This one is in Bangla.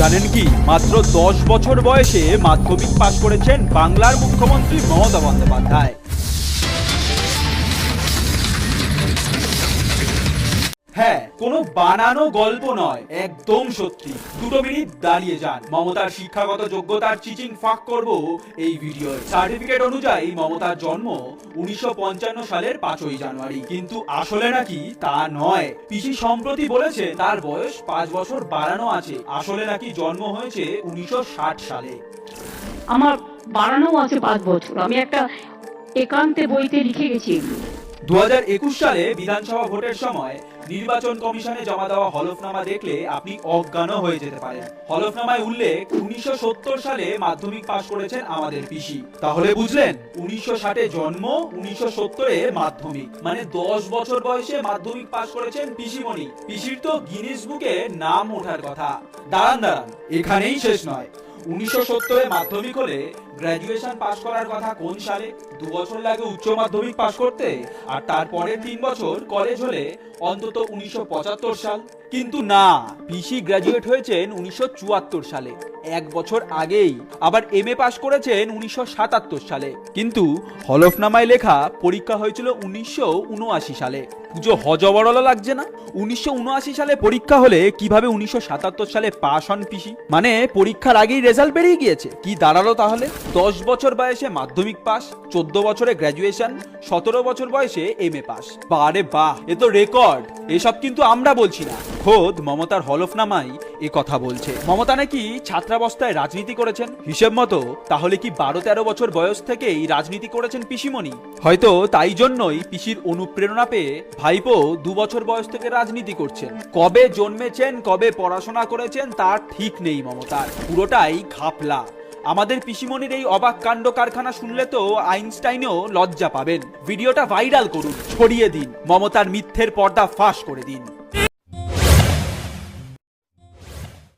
জানেন কি? মাত্র দশ বছর বয়সে মাধ্যমিক পাশ করেছেন বাংলার মুখ্যমন্ত্রী মমতা বন্দ্যোপাধ্যায়। কোনো বানানো গল্প নয়, একদম সত্যি। দুটো মিনিট দাঁড়িয়ে যান। মমতার শিক্ষাগত যোগ্যতার চিচিং ফাঁক করব এই ভিডিও সার্টিফিকেট অনুযায়ী মমতার জন্ম উনিশশো সালের পাঁচই জানুয়ারি। কিন্তু আসলে নাকি তা নয়। পিসি সম্প্রতি বলেছে তার বয়স পাঁচ বছর বাড়ানো আছে। আসলে নাকি জন্ম হয়েছে উনিশশো ষাট সালে। আমার বাড়ানো আছে পাঁচ বছর। আমি একটা একান্তে বইতে লিখে গেছি দু সালে বিধানসভা ভোটের সময় নির্বাচন কমিশনে জমা দেওয়া হলফনামা দেখলে আপনি অজ্ঞানও হয়ে যেতে পারেন। হলফনামায় উল্লেখ, উনিশশো সালে মাধ্যমিক পাশ করেছেন আমাদের পিসি। তাহলে বুঝলেন, উনিশশো ষাটে জন্ম, উনিশশো সত্তরে মাধ্যমিক। মানে দশ বছর বয়সে মাধ্যমিক পাশ করেছেন পিসিমণি। পিসির তো গিনেস বুকে নাম ওঠার কথা। দাঁড়ান দাঁড়ান, এখানেই শেষ নয়। উনিশশো সত্তরে মাধ্যমিক হলে গ্র্যাজুয়েশন পাশ করার কথা কোন সালে? দু বছর লাগে উচ্চ মাধ্যমিক পাশ করতে, আর তারপরের তিন বছর কলেজ হলে অন্তত উনিশশো পঁচাত্তর সাল। কিন্তু না পিসি গ্র্যাজুয়েট হয়েছেন উনিশশো চুয়াত্তর সালে। এক বছর আগেই আবার এম এ পাশ করেছেন উনিশশো সাতাত্তর সালে। কিন্তু হলফনামায় লেখা পরীক্ষা হয়েছিল উনিশশো উনআশি সালে। পুজো হজবরল লাগছে না? উনিশশো উনআশি সালে পরীক্ষা হলে কীভাবে উনিশশো সাতাত্তর সালে পাশ হন পিসি? মানে পরীক্ষার আগেই রেজাল্ট বেরিয়ে গিয়েছে। কি দাঁড়াল তাহলে? দশ বছর বয়সে মাধ্যমিক পাস চোদ্দ বছরে গ্র্যাজুয়েশন, সতেরো বছর বয়সে এম এ পাস বারে বাহ! এ তো রেকর্ড! এসব কিন্তু আমরা বলছি না। খোদ মমতার হলফনামাই এ কথা বলছে। মমতা নাকি ছাত্রাবস্থায় রাজনীতি করেছেন? হিসেব মতো, তাহলে কি বারো তেরো বছর বয়স থেকেই রাজনীতি করেছেন পিসিমণি? হয়তো তাই জন্যই পিসির অনুপ্রেরণা পেয়ে ভাইপো দু বছর বয়স থেকে রাজনীতি করছেন। কবে জন্মেছেন, কবে পড়াশোনা করেছেন, তার ঠিক নেই মমতার। পুরোটাই ঘাপলা। আমাদের পিসিমনির এই অবাক কাণ্ড কারখানা শুনলে তো আইনস্টাইনেও লজ্জা পাবেন। ভিডিওটা ভাইরাল করুন, ছড়িয়ে দিন, মমতার মিথ্যের পর্দা ফাঁস করে দিন।